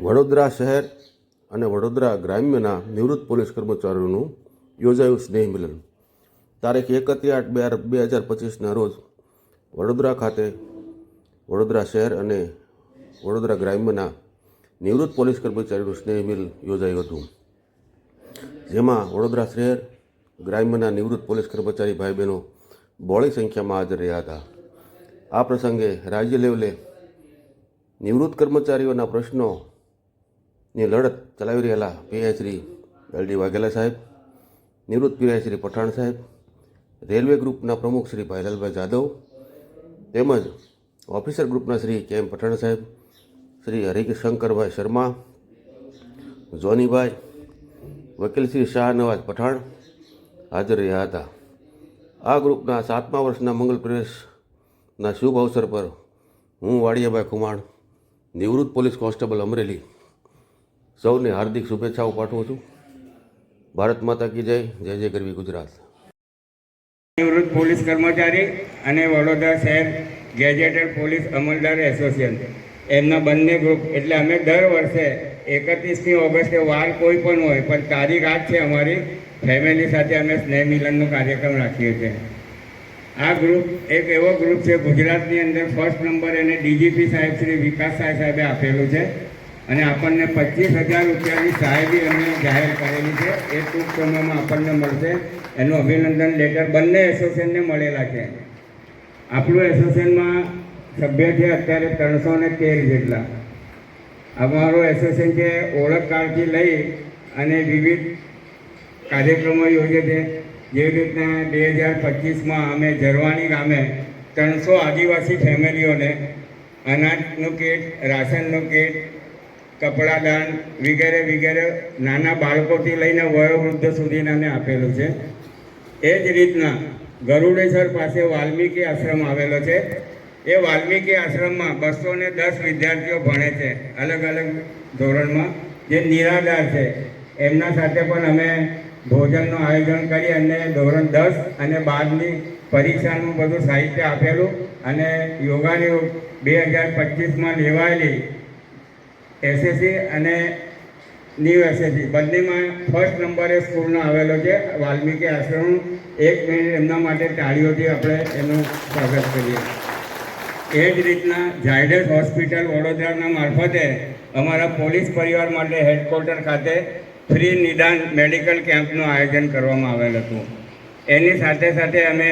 વડોદરા શહેર અને વડોદરા ગ્રામ્યના નિવૃત્ત પોલીસ કર્મચારીઓનું યોજાયું સ્નેહ મિલન. તારીખ એકત્રી આઠ બે બે હજાર પચીસના રોજ વડોદરા ખાતે વડોદરા શહેર અને વડોદરા ગ્રામ્યના નિવૃત્ત પોલીસ કર્મચારીનું સ્નેહ મિલ યોજાયું હતું. જેમાં વડોદરા શહેર, ગ્રામ્યના નિવૃત્ત પોલીસ કર્મચારી ભાઈ બહેનો બહોળી સંખ્યામાં હાજર રહ્યા હતા. આ પ્રસંગે રાજ્ય લેવલે નિવૃત્ત કર્મચારીઓના પ્રશ્નોની લડત ચલાવી રહેલા પીઆઈ શ્રી એલડી વાઘેલા સાહેબ, નિવૃત્ત પીઆઈ શ્રી પઠાણ સાહેબ, રેલવે ગ્રુપના પ્રમુખ શ્રી ભાઈલાલભાઈ જાદવ, તેમજ ઓફિસર ગ્રુપના શ્રી કે એમ પઠાણ સાહેબ, શ્રી હરિશંકરભાઈ શર્મા, જોનીભાઈ, વકીલ શ્રી શાહ નવાજ પઠાણ હાજર રહ્યા હતા. આ ગ્રુપના સાતમા વર્ષના મંગલ પ્રવેશના શુભ અવસર પર હું વાડિયાભાઈ ખુમાણ, નિવૃત્ત પોલીસ કોન્સ્ટેબલ અમરેલી સૌને હાર્દિક શુભેચ્છાઓ પાઠવું છું. ભારત માતા કી જય જય જય ગરવી ગુજરાત. નિવૃત્ત પોલીસ કર્મચારી અને વડોદરા શહેર ગેજેટેડ પોલીસ અમલદાર એસોસિએશન. એમના બંને ગ્રુપ એટલે અમે દર વર્ષે એકત્રીસમી ઓગસ્ટે વાર કોઈ પણ હોય, પણ તારીખ આજ છે અમારી ફેમિલી સાથે અમે સ્નેહ મિલનનો કાર્યક્રમ રાખીએ છીએ. આ ગ્રુપ એક એવો ગ્રુપ છે ગુજરાતની અંદર ફર્સ્ટ નંબર એને ડીજીપી સાહેબ શ્રી વિકાસ સાહેબ સાહેબે આપેલું છે. અને આપણને પચીસ હજાર રૂપિયાની સહાય બી એમને જાહેર કરેલી છે. એ ટૂંક સમયમાં આપણને મળશે. એનું અભિનંદન લેટર બંને એસોસિએશનને મળેલા છે. આપણું એસોસિએશનમાં સભ્ય છે અત્યારે ત્રણસો ને તેર જેટલા. અમારું એસોસિએશન છે ઓળખ કાર્ડથી લઈ અને વિવિધ કાર્યક્રમો યોજે છે. જેવી રીતના બે હજાર પચીસમાં અમે ઝરવાણી ગામે ત્રણસો આદિવાસી ફેમિલીઓને અનાજનું કીટ, રાશનનું કીટ કપડાં દાન વગેરે વગેરે નાના બાળકોથી લઈને વયોવૃદ્ધ સુધીનાને આપેલું છે. એ જ રીતના ગરુડેશ્વર પાસે વાલ્મીકી આશ્રમ આવેલો છે. એ વાલ્મીકી આશ્રમમાં બસો ને દસ વિદ્યાર્થીઓ ભણે છે અલગ અલગ ધોરણમાં. જે નિરાધાર છે. એમના સાથે પણ અમે ભોજનનું આયોજન કરી અને ધોરણ દસ અને બારની પરીક્ષાનું બધું સાહિત્ય આપેલું અને યોગાની બે હજાર પચીસમાં લેવાયેલી એસએસસી અને ન્યૂ એસએસસી બંનેમાં ફર્સ્ટ નંબરે સ્કૂલનો આવેલો છે. વાલ્મીકી આશ્રમ. એક મિનિટ એમના માટે તાળીઓથી આપણે એનું સ્વાગત કરીએ. એ જ રીતના ઝાયડસ હોસ્પિટલ વડોદરાના મારફતે અમારા પોલીસ પરિવાર માટે હેડક્વાર્ટર ખાતે ફ્રી નિદાન મેડિકલ કેમ્પનું આયોજન કરવામાં આવેલ હતું. એની સાથે સાથે અમે